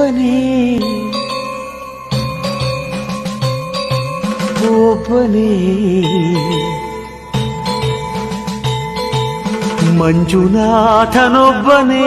ಒಬ್ಬನೇ ಒಬ್ಬನೇ ಮಂಜುನಾಥನೊಬ್ಬನೇ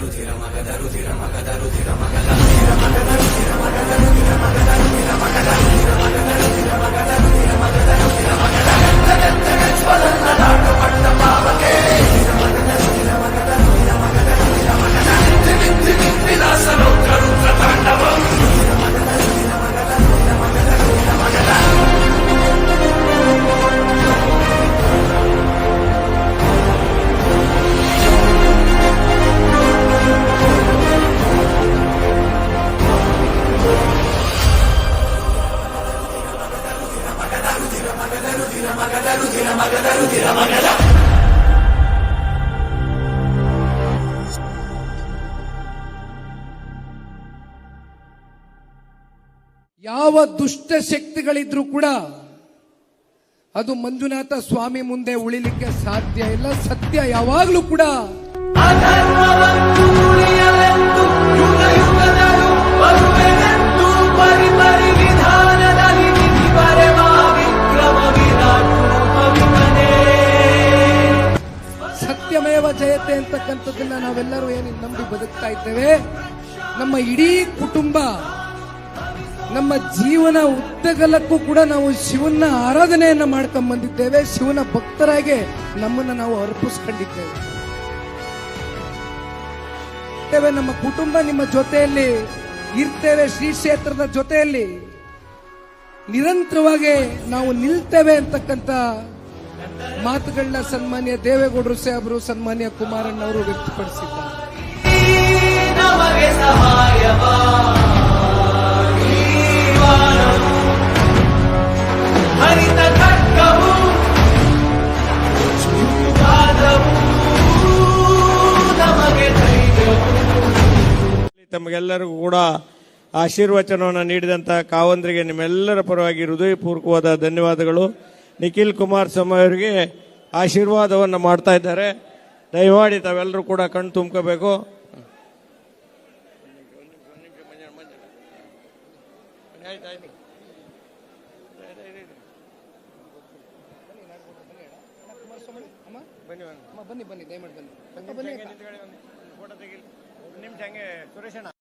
Rudhira Magadha Rudhira Magadha Rudhira ಯಾವ ದುಷ್ಟ ಶಕ್ತಿಗಳಿದ್ರೂ ಕೂಡ ಅದು ಮಂಜುನಾಥ ಸ್ವಾಮಿ ಮುಂದೆ ಉಳಿಲಿಕ್ಕೆ ಸಾಧ್ಯ ಇಲ್ಲ. ಸತ್ಯ ಯಾವಾಗಲೂ ಕೂಡ. ಸತ್ಯಮೇವ ಜಯತೆ ಅಂತಕ್ಕಂಥದ್ದನ್ನ ನಾವೆಲ್ಲರೂ ಏನು ನಂಬಿ ಬದುಕ್ತಾ ಇದ್ದೇವೆ. ನಮ್ಮ ಇಡೀ ಕುಟುಂಬ, ನಮ್ಮ ಜೀವನ ಉದ್ದಗಲಕ್ಕೂ ಕೂಡ ನಾವು ಶಿವನ ಆರಾಧನೆಯನ್ನ ಮಾಡ್ಕೊಂಡ್ ಬಂದಿದ್ದೇವೆ. ಶಿವನ ಭಕ್ತರಾಗೆ ನಮ್ಮನ್ನ ನಾವು ಅರ್ಪಿಸ್ಕೊಂಡಿದ್ದೇವೆ. ನಮ್ಮ ಕುಟುಂಬ ನಿಮ್ಮ ಜೊತೆಯಲ್ಲಿ, ಇರ್ತೇವೆ ಶ್ರೀ ಕ್ಷೇತ್ರದ ಜೊತೆಯಲ್ಲಿ. ನಿರಂತರವಾಗಿ ನಾವು ನಿಲ್ತೇವೆ ಅಂತಕ್ಕಂಥ ಮಾತುಗಳನ್ನ ಸನ್ಮಾನ್ಯ ದೇವೇಗೌಡರು ಸಾಹೇಬರು ಸನ್ಮಾನ್ಯ ಕುಮಾರಣ್ಣ ಅವರು ವ್ಯಕ್ತಪಡಿಸಿದ್ದಾರೆ. ತಮಗೆಲ್ಲರಿಗೂ ಕೂಡ ಆಶೀರ್ವಚನವನ್ನು ನೀಡಿದಂಥ ಕಾವಂದ್ರಿಗೆ ನಿಮ್ಮೆಲ್ಲರ ಪರವಾಗಿ ಹೃದಯಪೂರ್ವಕವಾದ ಧನ್ಯವಾದಗಳು. ನಿಖಿಲ್ ಕುಮಾರಸ್ವಾಮಿ ಅವರಿಗೆ ಆಶೀರ್ವಾದವನ್ನು ಮಾಡ್ತಾ ಇದ್ದಾರೆ ದಯಮಾಡಿ ತಾವೆಲ್ಲರೂ ಕೂಡ ಕಣ್ಣು ತುಂಬ್ಕೋಬೇಕು ಬನ್ನಿ ಬನ್ನಿ ದಯಮಾಡಿ ಬನ್ನಿ ನಿಮಿಷ ಹಂಗೆ ಸುರೇಶಣ್ಣ